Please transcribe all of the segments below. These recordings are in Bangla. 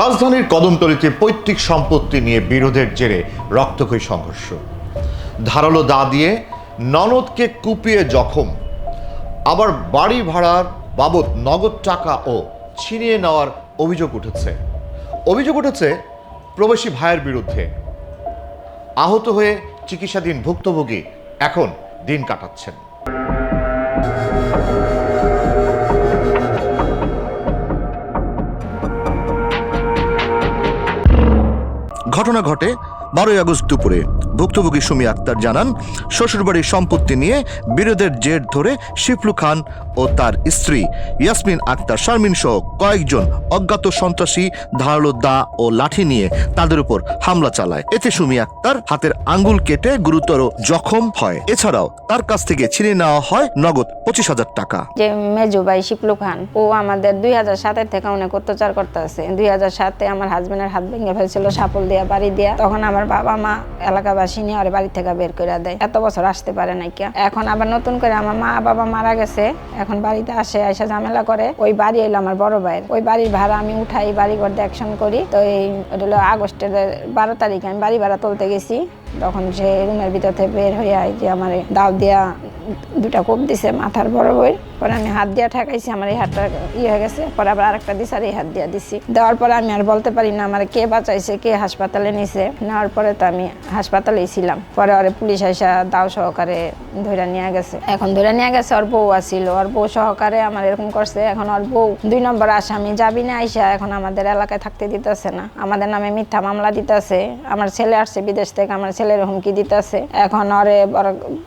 রাজধানীর কদমতলীতে পৈতৃক সম্পত্তি নিয়ে বিরোধের জেরে রক্তক্ষয়ী সংঘর্ষ। ধারালো দা দিয়ে ননদকে কুপিয়ে জখম। আবার বাড়ি ভাড়ার বাবদ নগদ টাকা ও ছিনিয়ে নেওয়ার অভিযোগ উঠেছে। অভিযোগ উঠেছে প্রবাসী ভাইয়ের বিরুদ্ধে। আহত হয়ে চিকিৎসাধীন ভুক্তভোগী এখন দিন কাটাচ্ছেন। ঘটনা ঘটে বারোই আগস্ট দুপুরে। ভুক্তভোগী সুমি আক্তার জানান, শ্বশুরবাড়ির সম্পত্তি নিয়ে বিরোধের জের ধরে শিফলু খান ও তার স্ত্রী ইয়াসমিন আক্তার শারমিন সহ কয়েকজন অজ্ঞাত সন্ত্রাসী ধারালো দা ও লাঠি নিয়ে তাদের উপর হামলা চালায়। এতে সুমি আক্তার হাতের আঙ্গুল কেটে গুরুতর জখম হয়। এছাড়াও তার কাছ থেকে ছিনিয়ে নেওয়া হয় নগদ পঁচিশ হাজার টাকা। যে মেজু ভাই শিপলু খান, ও আমাদের দুই হাজার সাতের থেকে অনেক অত্যাচার করতে আছে দুই হাজার সাতে আমার হাজবেন্ডের হাত ভেঙে ফেলছিল, সাপল দিয়া, বাড়ি দিয়া। তখন আমার বাবা মা এলাকাবাসী ওর বাড়ি থেকে বের করে দেয়। এত বছর আসতে পারে নাই কে এখন আবার নতুন করে আমার মা বাবা মারা গেছে। এখন বাড়িতে আসে, আইসা ঝামেলা করে। ওই বাড়ি এলো আমার বড় ভাইয়ের। ওই বাড়ির ভাড়া আমি উঠাই বাড়ি ঘর অ্যাকশন করি। তো এই হলো আগস্টের বারো তারিখে আমি বাড়ি ভাড়া তুলতে গেছি। তখন সে রুমের ভিতর থেকে বের হয়ে আয় যে আমার দাও দিয়া দুটা কোপ দিছে মাথার বড় বই পরে আমি হাত দিয়া ঠেকাইছি, আমার এই হাতটা ইয়ে হয়ে গেছে। পরে আবার আরেকটা দিছে আর এই হাত দিয়া দিছি। দেওয়ার পরে আমি আর বলতে পারি না আমার কে বাঁচাইছে, কে হাসপাতালে নিছে। নেওয়ার পরে তো আমি হাসপাতালেই ছিলাম। পরে ওরে পুলিশ আইসা দাও সহকারে ধরে নিয়ে গেছে। এখন ধরে নিয়ে গেছে ওর বউ আসিল ওর বউ সহকারে আমার এরকম করছে। এখন ওর বউ দুই নম্বর আসামি যাবি না আইসা এখন আমাদের এলাকায় থাকতে দিতেছে না। আমাদের নামে মিথ্যা মামলা দিতেছে। আমার ছেলে আসছে বিদেশ থেকে, আমার ছেলের হুমকি দিতেছে। এখন ওরে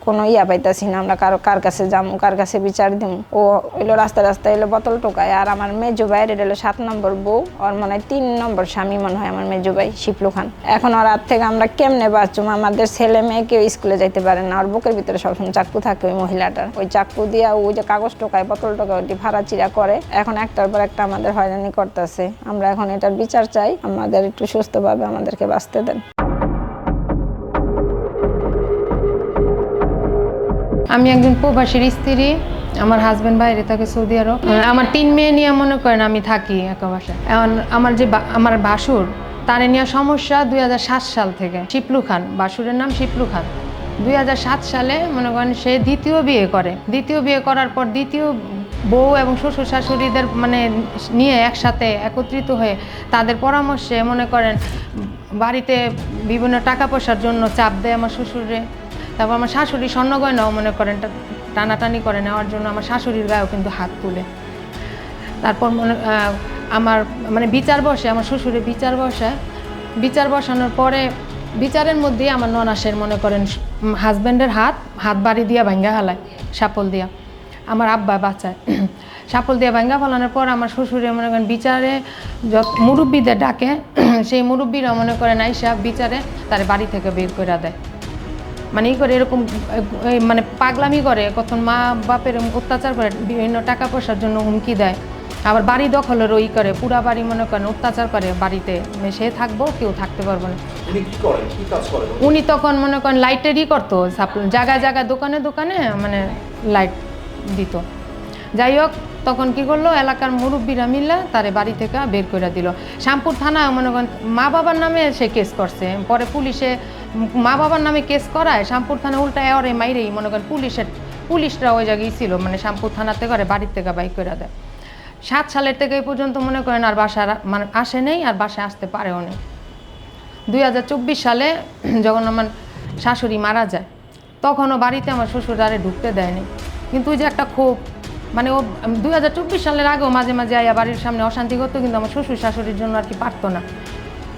কোনো ইয়া পাইতাছি না। আমরা কারও কার কাছে যাম, কার কাছে বিচার দিম। ও এলো রাস্তা রাস্তায় এলো বোতল টোকায়। আর আমার মেজো ভাইয়ের এটা হলো সাত নম্বর বউ। ওর মনে হয় তিন নম্বর স্বামী মনে হয় আমার মেজো ভাই, শিপলু খান। এখন ওর হাত থেকে আমরা কেমনে বাঁচুম আমাদের ছেলে মেয়ে কেউ স্কুলে যাইতে পারে না। ওর বুকের ভিতরে সবসময় চাকু থাকে ওই মহিলাটার। ওই চাকু দিয়া ওই যে কাগজ টোকায়, বোতল টোকায় ওটি ফাড়াচিরা করে। এখন একটার পর একটা আমাদের হয়রানি করতেছে। আমরা এখন এটার বিচার চাই। আমাদের একটু সুস্থভাবে আমাদেরকে বাঁচতে দেন। আমি একজন প্রবাসীর স্ত্রী, আমার হাজবেন্ড বাইরে থাকে সৌদি আরব। আমার তিন মেয়ে নিয়ে মনে করেন আমি থাকি একা বাসায়। এখন আমার যে আমার বাসুর, তারে নিয়ে সমস্যা দুই হাজার সাত সাল থেকে। শিপলু খান, বাসুরের নাম শিপলু খান। দুই হাজার সাত সালে মনে করেন সে দ্বিতীয় বিয়ে করে। দ্বিতীয় বিয়ে করার পর দ্বিতীয় বউ এবং শ্বশুর শাশুড়িদের মানে নিয়ে একসাথে একত্রিত হয়ে তাদের পরামর্শে মনে করেন, বাড়িতে বিভিন্ন টাকা পয়সার জন্য চাপ দেয় আমার শ্বশুরে। তারপর আমার শাশুড়ি স্বর্ণ গয়নাও মনে করেন টানাটানি করে নেওয়ার জন্য আমার শাশুড়ির গায়েও কিন্তু হাত তুলে। তারপর মনে আমার মানে বিচার বসে, আমার শ্বশুরের বিচার বসায় বিচার বসানোর পরে বিচারের মধ্যেই আমার ননাসের মনে করেন হাজব্যান্ডের হাত হাত বাড়ি দিয়া ভাঙ্গা হালায় সাপল দিয়া। আমার আব্বা বাঁচায়। সাপল দিয়া ভাঙ্গা ফলানোর পর আমার শ্বশুরে মনে করেন বিচারে যত মুরব্বীদের ডাকে, সেই মুরব্বীরা মনে করেন আইসা বিচারে তার বাড়ি থেকে বের করে দেয়। মানে ই করে এরকম মানে পাগলামি করে কখন মা বাপের অত্যাচার করে বিভিন্ন টাকা পয়সার জন্য হুমকি দেয়। আবার বাড়ি দখলের ওই করে পুরা বাড়ি মনে করেন অত্যাচার করে বাড়িতে। সে থাকব কেউ থাকতে পারব না। উনি তখন মনে করেন লাইটেরই করতো জায়গায় জায়গায় দোকানে দোকানে মানে লাইট দিত। যাই হোক তখন কি করল এলাকার মুরব্বীরা মিললে তারে বাড়ি থেকে বের করে দিল। শ্যামপুর থানা মনে করেন মা বাবার নামে সে কেস করছে। পরে পুলিশে মা বাবার নামে কেস করায় শ্যামপুর থানা উল্টা এরে মাইরেই, মনে করেন পুলিশের পুলিশরা ওই জায়গায় ছিল মানে শ্যামপুর থানাতে করে, বাড়ির থেকে বাইক করে দেয়। সাত সালের থেকে এই পর্যন্ত মনে করেন আর বাসা মানে আসে নেই, আর বাসায় আসতে পারেও নেই। দুই হাজার চব্বিশ সালে যখন আমার শাশুড়ি মারা যায়, তখনও বাড়িতে আমার শ্বশুর আরে ঢুকতে দেয়নি। কিন্তু ওই যে একটা ক্ষোভ মানে ও দুই হাজার চব্বিশ সালের আগেও মাঝে মাঝে আয়া বাড়ির সামনে অশান্তি করতো, কিন্তু আমার শ্বশুর শাশুড়ির জন্য আর কি পারতো না।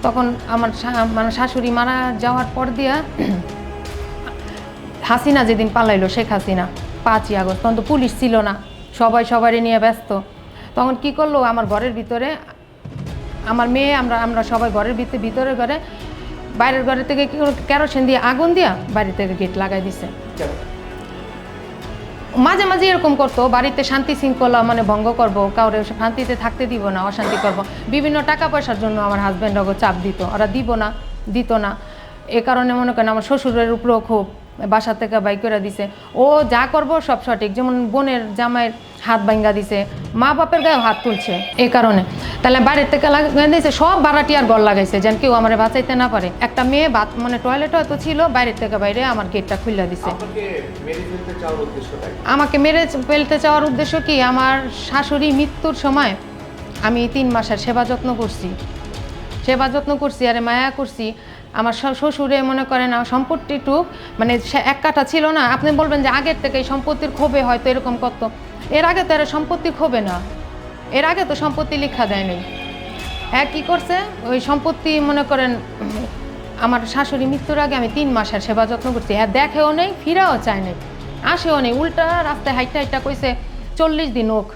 তখন আমার মানে শাশুড়ি মারা যাওয়ার পর দিয়া হাসিনা যেদিন পালাইলো, শেখ হাসিনা, পাঁচই আগস্ট, তখন তো পুলিশ ছিল না, সবাই সবারই নিয়ে ব্যস্ত। তখন কি করল, আমার ঘরের ভিতরে, আমার মেয়ে, আমরা আমরা সবাই ঘরের ভিতরে ভিতরে ঘরে, বাইরের ঘরের থেকে কি কেরোসিন দিয়ে আগুন দিয়া বাড়ি থেকে গেট লাগাই দিছে। মাঝে মাঝে এরকম করতো, বাড়িতে শান্তি শৃঙ্খলা মানে ভঙ্গ করব, কাউরে শান্তিতে থাকতে দিব না, অশান্তি করব। বিভিন্ন টাকা পয়সার জন্য আমার হাজব্যান্ড চাপ দিত, ওরা দিব না, দিত না। এ কারণে মনে করেন আমার শ্বশুরের উপরেও খুব বাসা থেকে বাই করে দিছে। ও যা করব সব সঠিক। যেমন বোনের জামাইয়ের হাত ভাঙ্গা দিছে মা বাপের গায়ে হাত তুলছে এই কারণে। তাহলে বাড়ির থেকে লাগাই দিয়েছে সব আর গল লাগাইছে যেন কেউ আমার বাঁচাইতে না পারে। একটা মেয়ে বাথ মানে টয়লেট হয়তো ছিল বাইরের থেকে বাইরে আমার গেটটা খুলে দিছে। আমাকে মেরে ফেলতে চাওয়ার উদ্দেশ্য কি? আমার শাশুড়ি মৃত্যুর সময় আমি তিন মাসের সেবা যত্ন করছি। সেবা যত্ন করছি আরে মায়া করছি। আমার শ্বশুরে মনে করেন সম্পত্তিটুক মানে এক কাঠা ছিল না। আপনি বলবেন যে আগের থেকে এই সম্পত্তির ক্ষোভে হয়তো এরকম করত। এর আগে তো এরা সম্পত্তি ক্ষোভে না। এর আগে তো সম্পত্তি লেখা দেয়নি। হ্যাঁ কী করছে? ওই সম্পত্তি মনে করেন, আমার শাশুড়ি মৃত্যুর আগে আমি তিন মাসের সেবা যত্ন করছি। হ্যাঁ দেখেও নেই, ফিরেও চায় নেই, আসেও নেই। উল্টা রাস্তায় হাইটা হাইটা কইছে, চল্লিশ দিন হোক,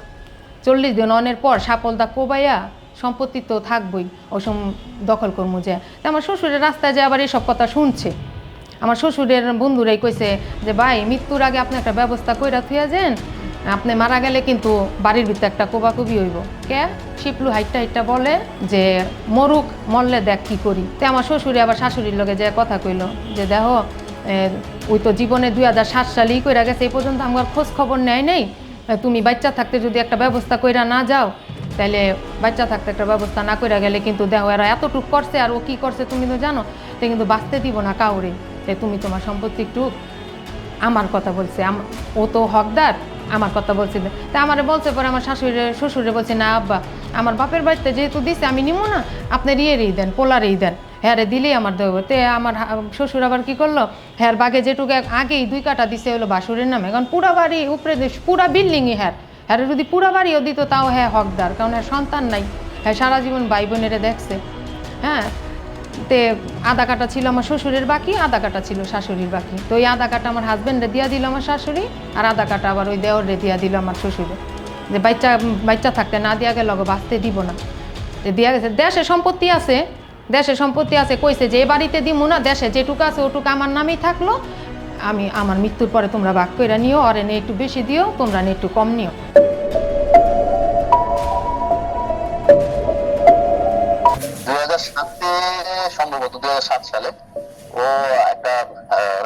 চল্লিশ দিন অনের পর সাপলদা কোবাইয়া সম্পত্তি তো থাকবই ওসম দখল করব যে। আমার শ্বশুরের রাস্তায় যে আবার এসব কথা শুনছে। আমার শ্বশুরের বন্ধুরাই কইছে যে, ভাই, মৃত্যুর আগে আপনি একটা ব্যবস্থা কইরা থুয়া যান। আপনি মারা গেলে কিন্তু বাড়ির ভিতরে একটা কোবাকুবি হইব। কে? শিপলু হাইটটা হাইটটা বলে যে, মরুক, মরলে দেখ কি করি। তে আমার শ্বশুরে আবার শাশুড়ির লগে যে কথা কইলো যে, দেখো ওই তো জীবনে দুই হাজার সাত সালেই কইরা গেছে, এই পর্যন্ত আমার খোঁজ খবর নেয় নেই। তুমি বাচ্চা থাকতে যদি একটা ব্যবস্থা কইরা না যাও তাহলে বাচ্চা থাকতে একটা ব্যবস্থা না কইরা গেলে কিন্তু দেখো এরা এতটুক করছে আর ও কী করছে তুমি তো জানো তে কিন্তু বাঁচতে দিব না কাউরে। তাই তুমি তোমার সম্পত্তি একটু আমার কথা বলছে ও তো হকদার, আমার কথা বলছে তা আমারে বলছে পরে আমার শাশুড়ি শ্বশুরে বলছে, না আব্বা, আমার বাপের বাড়িতে যেহেতু দিছে, আমি নিবো না আপনি ইয়েরই দেন, পোলারেই দেন হ্যাঁ দিলেই আমার দেব। তে আমার শ্বশুর আবার কি করল, হ্যার বাগে যেটুকু আগেই দুই কাটা দিছে হলো বাসুরের নামে। কারণ পুরা বাড়ি উপরে পুরা বিল্ডিংই হ্যার। হ্যাঁ যদি পুরা বাড়িও দিত, তাও হ্যাঁ হকদার, কারণ হ্যাঁ সন্তান নাই। হ্যাঁ সারা জীবন ভাই বোনেরে দেখছে। হ্যাঁ তে আধা কাটা ছিল আমার শ্বশুরের বাকি, আধা কাটা ছিল শাশুড়ির বাকি। তো ওই আধা কাটা আমার হাজব্যান্ডে দিয়া দিল আমার শাশুড়ি, আর আধা কাটা আবার ওই দেওয়ারে দিয়া দিল আমার শ্বশুরে। যে বাচ্চা বাচ্চা থাকতে না দিয়া গেল বাঁচতে দিব না। তো দিয়া গেছে, দেশে সম্পত্তি আছে, দেশে সম্পত্তি আছে, কইছে যে বাড়িতে দিব না, দেশে যেটুকু আছে ওটুকু আমার নামেই থাকল আমি আমার মৃত্যুর পরে তোমরা ভাগ করে নিও, আর এনে একটু বেশি দিও, তোমরা নে একটু কম নিও।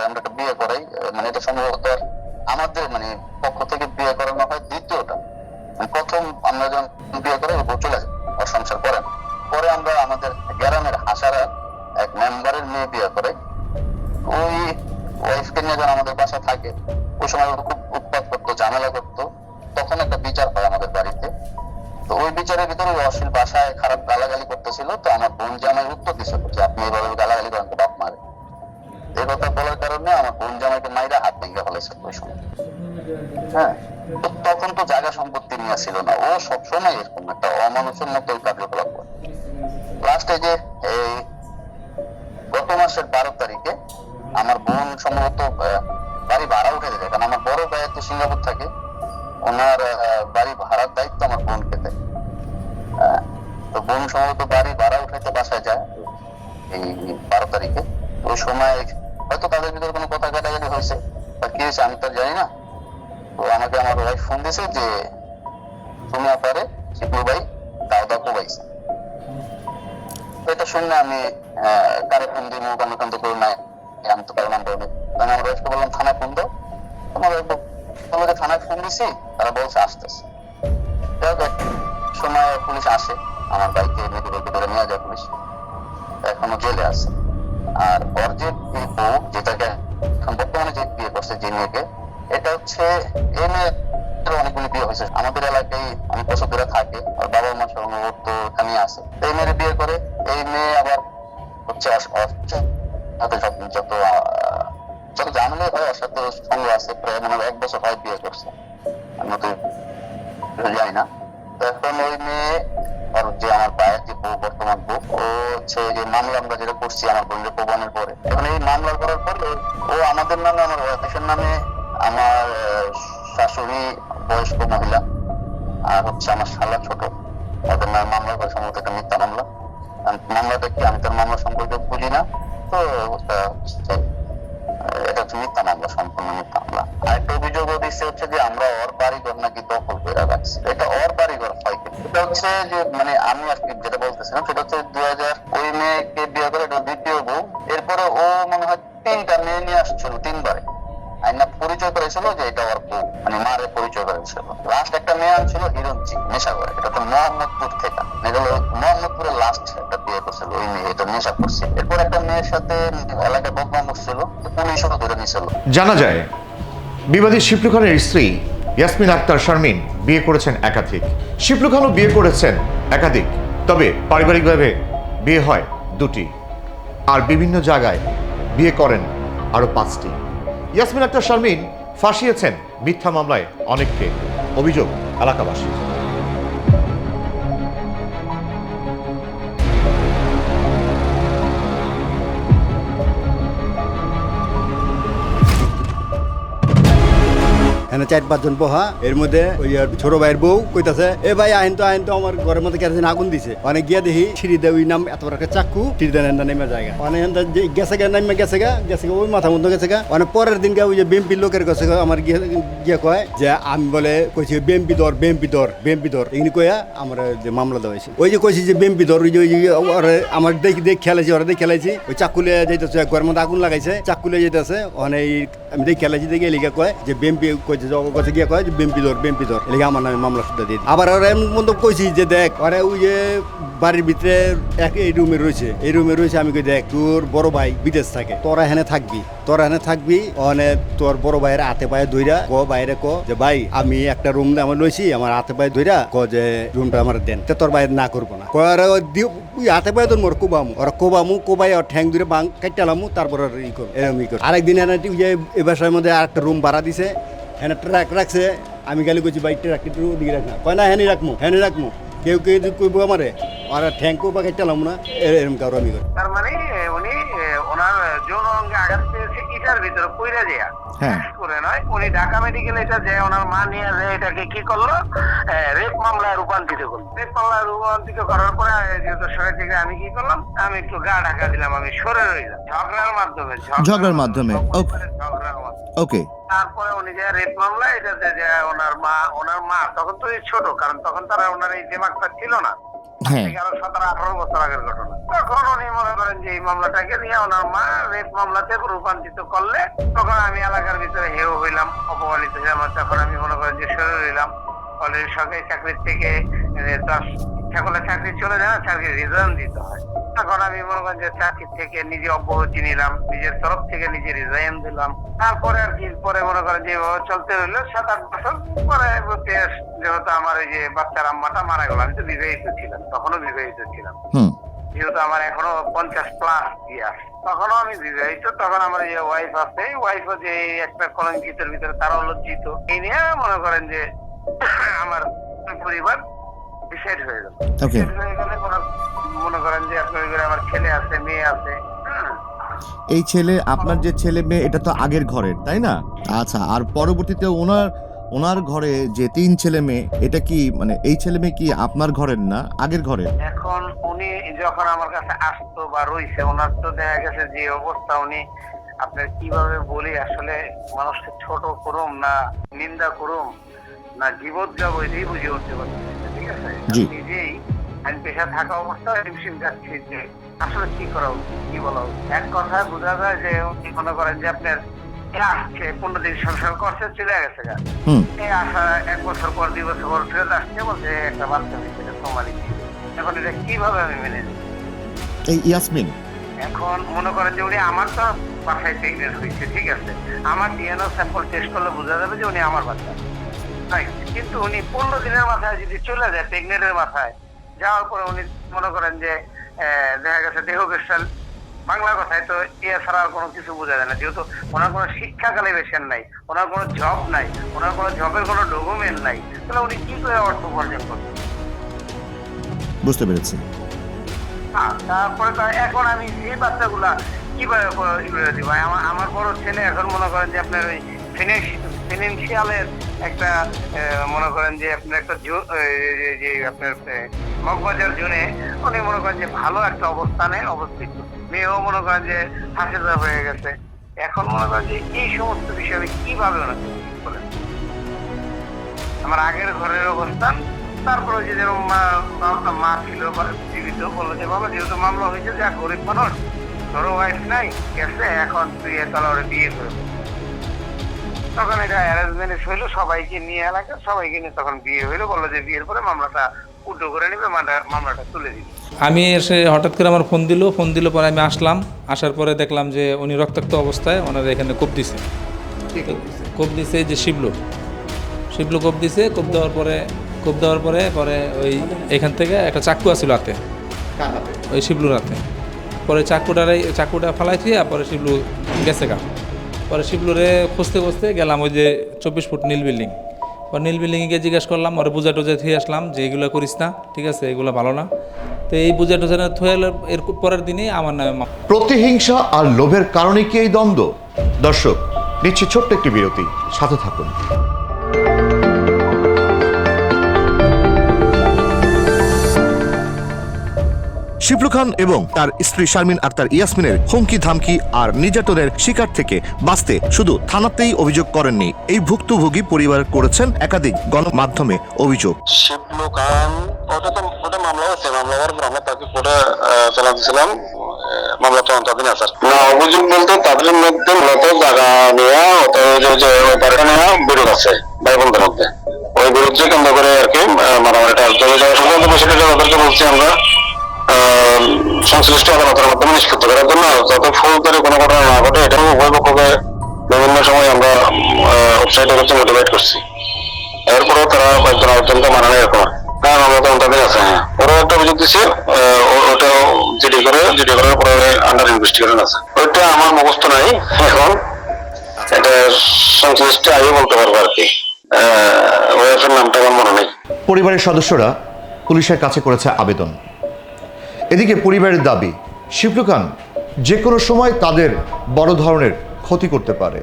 আমরা একটা বিয়ে করাই মানে এটা সম্ভবত আমাদের মানে পক্ষ থেকে বিয়ে করানো হয় মানে প্রথম আমরা যখন বিয়ে করে চলে পরে আমরা আমাদের গ্রামের হাসারা এক মেম্বারের মেয়ে বিয়ে করে। নিয়ে যখন আমাদের বাসায় থাকে, ওই সময় খুব উৎপাত করতো, ঝামেলা করতো, তখন একটা বিচার হয় আমাদের বাড়িতে। তো ওই বিচারের ভিতরে অশ্লীল ভাষায় খারাপ গালাগালি করতেছিল, তো আমার বোন জামাই উত্তর দিছিল যে আপনি এভাবে গালাগালি করেন তো বাপ মারে। এই কথা বলার কারণে আমার বোন জামাইকে মাইরা হাত ভেঙে ফেলেছে ওই সময়। হ্যাঁ তখন তো জায়গা সম্পত্তি নিয়ে ছিল না। ও সবসময় এরকম একটা অমানুষের মতো কার্যকলাপ করে। লাস্টে যে এই গত মাসের বারো তারিখে আমার বোন সম্ভবত বাড়ি ভাড়া উঠে যায় কারণ আমার বড় ভাই তো সিঙ্গাপুর সময় পুলিশ আসে, আমার বাইকে মেডিকেল করে নিয়ে যায় পুলিশ। এখনও জেলে আছে। আর ওর বউ, যেটাকে বর্তমানে যে বিয়ে করছে, যে মেয়েকে, এটা হচ্ছে এই মেয়ের অনেকগুলি বিয়ে হয়েছে। আমাদের এলাকায় অনেক বছর ধরে থাকে, আর বাবা মা সহ ওর তো এখানেই আছে। এই মেয়ের বিয়ে করে, এই মেয়ে আবার হচ্ছে অস- যত যত যত ঝামেলা হয় ওর সাথে সঙ্গ আছে, প্রায় মনে এক বছর হয় বিয়ে করছে। আমি তো জানি না। তো ওই মেয়ে আর যে আমার ভাইয়ের যে বউ, বর্তমান বউ, ও হচ্ছে যে মামলা আমরা যেটা করছি আমার বোনের প্রমাণের পরে। এখন এই মামলা করার পরে ও আমাদের নামে, আমার ওয়াইফের নামে আমার শাশুড়ি বয়স্ক মহিলা আর হচ্ছে আমার শালা ছোট। ওদের নামে মামলা করে সম্ভবত একটা মিথ্যা মামলা। মামলাটা কি আমি তার মামলা সম্পর্কে বুঝি না। তো এটা হচ্ছে মিথ্যা আমরা সম্পূর্ণ মিথ্যা আমরা আরেকটা অভিযোগও দিচ্ছে হচ্ছে যে আমরা ওর বাড়িঘর নাকি দখল করে রাখছি। এটা ওর বাড়িঘর হয় এটা হচ্ছে যে মানে আমি আর কি যেটা বলতেছিলাম, সেটা হচ্ছে দুই হাজার ওই মেয়েকে বিয়ে করে, এটা দ্বিতীয় বউ। এরপরে ও মনে হয় তিনটা মেয়ে নিয়ে আসছিল, তিনবারে। করেছিল যে এটা ওর বউ মানে মারে পরিচয় করেছিল। একটা মেয়ে আনছিল হিরঞ্চি নেশা এটা তো মোহাম্মদপুর থেকে। এটা মোহাম্মদপুরের লাস্ট একটা বিয়ে করছিল, ওই মেয়ে এটা নেশা করছে। এরপর একটা মেয়ের সাথে এলাকায় বদনাম করছিল পুলিশও ধরে নিছিল। জানা যায়, বিবাদী শিবলু খানের স্ত্রী ইয়াসমিন আক্তার শারমিন বিয়ে করেছেন একাধিক। শিবলু খানও বিয়ে করেছেন একাধিক, তবে পারিবারিকভাবে বিয়ে হয় দুটি। আর বিভিন্ন জায়গায় বিয়ে করেন আরও পাঁচটি। ইয়াসমিন আক্তার শারমিন ফাঁসিয়েছেন মিথ্যা মামলায় অনেককে। অভিযোগ এলাকাবাসী এখানে চার পাঁচজন পোহা এর মধ্যে ওই ছোট ভাইয়ের বউ কইতাছে, এ ভাই, আইন তো আইন তো, আমার ঘরের মধ্যে কেরোসিন আগুন দিছে। অনেক গিয়া দেখি সিঁড়ি দেয় ওই নাম এত বড় চাকু, সিঁড়ি দেন নেমে জায়গা অনেক গেছে গা, নামে গেছে গা, গেছে ওই মাথা মধ্যে গেছে গা। অনেক পরের দিন ওই যে বেম্পির লোকের কাছে আমার গিয়ে গিয়ে কয় যে, আমি বলে কইছি বেম্পি দর বেম্পি দর বেম্পি দর এগুলি কয়া আমার যে মামলা দেওয়া ওই যে কইছি যে বেম্পি দর ওই যে আমার দেখি, দেখ খেলাইছি, ওরা দেখে খেলাইছি। ওই চাকুলে যাইতেছে, ঘরের মধ্যে আগুন লাগাইছে চাকুলে যাইতেছে। ওখানে আমি দেখি খেলাইছি, দেখে এলিকা কয় যে বেম্পি কইছে, যে কাছে গিয়ে কয়, যে বেম্পি দর বেম্পি দর এলিকা আমার নামে মামলা সুদ্ধা দিয়ে। আবার ওরা এমন মতো কইছি যে দেখ ওরা ওই যে বাড়ির ভিতরে এক এই রুমে রয়েছে, এই রুমে রয়েছে, আমি কই দেখ, তোর বড় ভাই বিদেশ থাকে, তোরা এখানে থাকবি, তোরা এখানে থাকবি, ওখানে তোর বড় ভাইয়ের হাতে পায়ে ধইরা ক বাইরে ক যে, ভাই, আমি একটা রুম আমার লইছি, আমার হাতে পায়ে ধইরা ক যে, রুমটা আমার দেন। তে তোর ভাইয়ের না করব না। হাতে পায়ে তোর মোর কোবামু। ওরা কোবামু কোবাই ওর ঠ্যাং ধরে বাং কাটালামু তারপর ই করব এরকম ই করব আরেকদিন এনে যে এ বাসার মধ্যে আরেকটা রুম ভাড়া দিছে এনে ট্রাক রাখছে আমি গালি করছি বাইক ট্রাক একটু দিকে রাখ না। কয়, না হ্যানি রাখমু হ্যানি রাখমু কেউ কেউ যদি কইব আমারে আর ঠ্যাং কো বা কাটালাম না এরকম কারও আমি তার মানে উনি ওনার যৌন অঙ্গে আঘাত ভিতরে পইরা হ্যাঁ। করে নয় উনি ঢাকা মেডিকেল এটা যে ওনার মা নিয়ে যে এটাকে কি করল রেপ মামলায় রূপান্তরিত করল। রেপ মামলায় রূপান্তরিত করার পরে যেহেতু সরে থেকে আমি কি করলাম আমি একটু গা ঢাকা দিলাম আমি সরে রইলাম। ঝগড়ার মাধ্যমে ঝগড়ার মাধ্যমে, ওকে। ঝগড়ার মাধ্যমে। ওকে। তারপরে উনি যে রেপ মামলা এটাতে যে ওনার মা ওনার মা তখন তো ছোট কারণ তখন তারা ওনার এই দিমাগটা ছিল না। হ্যাঁ। মনে মামলাটাকে নিয়ে ওনার মা রেপ মামলাতে রূপান্তরিত করলে তখন আমি এলাকার ভিতরে হেও হইলাম অপমানিত হইলাম তখন আমি মনে করেন যে সরে রইলাম। অলরেডি সরকারি চাকরির থেকে আহ, দশ চাকরি চলে যায় না চাকরি রিজার্ন দিতে হয়। তখন আমি মনে চাকরি থেকে নিজে অব্যাহতি নিলাম নিজের তরফ থেকে নিজে রিজাইন দিলাম। তারপরে আর কি পরে মনে করেন যে চলতে রইল সাত আট বছর পরে যেহেতু আমার ওই যে বাচ্চার আম্মাটা মারা গেল আমি তো বিবাহিত ছিলাম তখনও বিবাহিত ছিলাম। যেহেতু আমার এখনও পঞ্চাশ প্লাস ইয়ার তখনও আমি বিবাহিত তখন আমার যে ওয়াইফ আছে ওয়াইফ যে একটা কলঙ্কিতের ভিতরে তারাও লজ্জিত। এই নিয়ে মনে করেন যে আমার পরিবার ডিসাইড হয়ে গেল। হয়ে মনে করেন যে আপনার ঘরে আমার ছেলে আছে মেয়ে আছে। এই ছেলে আপনার যে ছেলে মেয়ে এটা তো আগের ঘরের তাই না? আচ্ছা আর পরবর্তীতে ওনার ওনার ঘরে যে তিন ছেলে মেয়ে এটা কি মানে এই ছেলে মেয়ে কি আপনার ঘরের না আগের ঘরের? এখন উনি যখন আমার কাছে আসতো বা রইছে ওনার তো দেখা গেছে যে অবস্থা উনি আপনার কীভাবে বলি আসলে মানুষকে ছোট করুম না নিন্দা করুম না জীবত যাব এটাই বুঝে উঠতে পারছি ঠিক আছে জি। নিজেই আইন পেশা থাকা অবস্থায় হিমশিম যাচ্ছি যে আসলে কি করা উচিত কি বলা উচিত? এক কথায় বোঝা যায় যে উনি মনে করেন যে আপনার আসছে পনেরো দিন সংসার করছে চলে গেছে গা। এই আসা এক বছর পর দুই বছর পর ফেরত আসছে বলছে একটা বাচ্চা হয়েছে তোমারই এখন এটা কীভাবে আমি মেনে নিই এই ইয়াসমিন। এখন মনে করেন যে উনি আমার তো বাসায় প্রেগনেন্ট হয়েছে ঠিক আছে? আমার ডিএনও স্যাম্পল টেস্ট করলে বোঝা যাবে যে উনি আমার বাচ্চা। কিন্তু উনি পনেরো দিনের মাথায় যদি চলে যায় প্রেগনেন্টের মাথায় যাওয়ার পরে উনি মনে করেন যে দেখা গেছে দেহ বেশাল বাংলা কথায় তো এ ছাড়া আর কোনো কিছু বোঝা যায় না। যেহেতু ওনার কোনো শিক্ষা কালিবেশন নাই ওনার কোনো জব নাই ওনার কোনো জবের কোনো ডকুমেন্ট নাই তাহলে উনি কি করে অর্থ উপার্জন করবেন? বুঝতে পেরেছি। তারপরে তো এখন আমি এই বাচ্চাগুলা কীভাবে ব- দিব? আমার আমার বড় ছেলে এখন মনে করেন যে আপনার ওই ফিনান্সিয়ালের একটা মনে করেন যে আপনার একটা যে- আপনার মগবাজার জোনে উনি মনে করেন যে ভালো একটা অবস্থানে অবস্থিত। মেয়েও মনে করেন যে হাসিদার হয়ে গেছে। এখন মনে করেন যে এই সমস্ত বিষয়ে আমি কীভাবে আমার আগের ঘরের অবস্থান, তারপরে যে যেরকম মা- ছিল, বা জীবিত বলল যে, বাবা, যেহেতু মামলা হয়েছে, যা গরিব মানুষ ধরো ওয়াইফ নাই, গেছে, এখন তুই তাহলে ওরা বিয়ে করে দে। তখন এটা অ্যারেঞ্জমেন্ট হইল সবাইকে নিয়ে এলাকা সবাইকে নিয়ে তখন বিয়ে হইল বলল যে বিয়ের পরে মামলাটা উল্টো করে নিবে মামলা- মামলাটা তুলে দিবে। আমি এসে হঠাৎ করে আমার ফোন দিল ফোন দিল পরে আমি আসলাম আসার পরে দেখলাম যে উনি রক্তাক্ত অবস্থায় ওনারা এখানে কোপ দিছে। কোপ দিছে? যে শিবলু। শিবলু কোপ দিছে কোপ দেওয়ার পরে কোপ দেওয়ার পরে পরে ওই এখান থেকে একটা চাকু আছিল হাতে। ওই শিবলুর হাতে। পরে চাকুটারে চাকুটা ফালাই দিয়ে পরে শিবলু গেছে গা। পরে শিবলুরে খুঁজতে খুঁজতে গেলাম ওই যে চব্বিশ ফুট নীল বিল্ডিং। পরে নীল বিল্ডিংকে জিজ্ঞেস করলাম পরে বুঝা টুজা থুয়ে আসলাম যে এগুলো করিস না, ঠিক আছে? এগুলো ভালো না। তো এই বুঝা টুজা থুয়ে এর পরের দিনই আমার নামে প্রতিহিংসা আর লোভের কারণে কি এই দ্বন্দ্ব? দর্শক, নিচ্ছি ছোট্ট একটি বিরতি, সাথে থাকুন। শিবলু খান এবং তার স্ত্রী শারমিন আক্তার ইয়াসমিনের হুমকি ধামকি আর নির্যাতনের শিকার থেকে বাঁচতে শুধু থানাতেই অভিযোগ করেননি। এই ভুক্তভোগী পরিবার করেছেন একাধিক গণমাধ্যমে অভিযোগ। শিবলু খান ওটা তো ওটা মামলা হচ্ছে মামলা আমরা তাকে কোর্টে চালান দিয়েছিলাম মামলা তদন্তাধীন আছে না অভিযোগ বলতে তাদের মধ্যে মূলত জায়গা নেওয়া অত যে যে বাড়িটা নেওয়া বিরোধ আছে ভাই বোনদের মধ্যে। ওই বিরোধকে কেন্দ্র করে আর কি মারামারিটা জমি জমা সংক্রান্ত বিষয়টা তাদেরকে বলছি আমরা। সংশ্লিষ্ট আদালতের মাধ্যমে নিষ্পত্তি করার জন্য যাতে ফৌজদারি কোনো ঘটনা না ঘটে এটাও উভয় পক্ষকে বিভিন্ন সময় আমরা উৎসাহিত করছি মোটিভেট করছি। এরপরেও তারা একজন আরেকজনকে মানে না এরকম হ্যাঁ আমরা তো তাদের আছে হ্যাঁ। ওরা একটা অভিযোগ দিচ্ছে ওটাও জিডি করে জিডি করার পরে আন্ডার ইনভেস্টিগেশন আছে। ওইটা আমার মুখস্থ নাই এখন। এটা সংশ্লিষ্ট আগে বলতে পারব আর কি। ওয়েফের নামটা আমার মনে নেই। পরিবারের সদস্যরা পুলিশের কাছে করেছে আবেদন। এদিকে পরিবারের দাবি খান যে কোনো সময় তাদের বড় ধরনের ক্ষতি করতে পারে।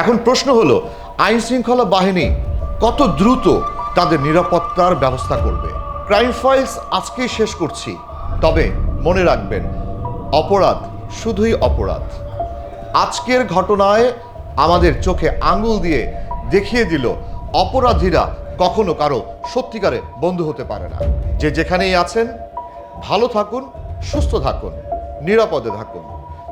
এখন প্রশ্ন হলো, আইন শৃঙ্খলা বাহিনী কত দ্রুত তাদের নিরাপত্তার ব্যবস্থা করবে? ক্রাইম ফাইলস আজকেই শেষ করছি, তবে মনে রাখবেন, অপরাধ শুধুই অপরাধ। আজকের ঘটনায় আমাদের চোখে আঙুল দিয়ে দেখিয়ে দিল, অপরাধীরা কখনো কারও সত্যিকারে বন্ধু হতে পারে না। যে যেখানেই আছেন ভালো থাকুন, সুস্থ থাকুন, নিরাপদে থাকুন।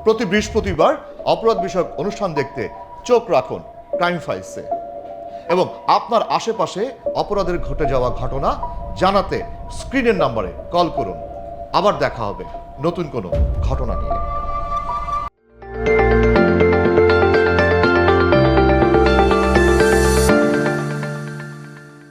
প্রতি বৃহস্পতিবার অপরাধ বিষয়ক অনুষ্ঠান দেখতে চোখ রাখুন ক্রাইম ফাইলসে এবং আপনার আশেপাশে অপরাধের ঘটে যাওয়া ঘটনা জানাতে স্ক্রিনের নাম্বারে কল করুন। আবার দেখা হবে নতুন কোনো ঘটনা নিয়ে।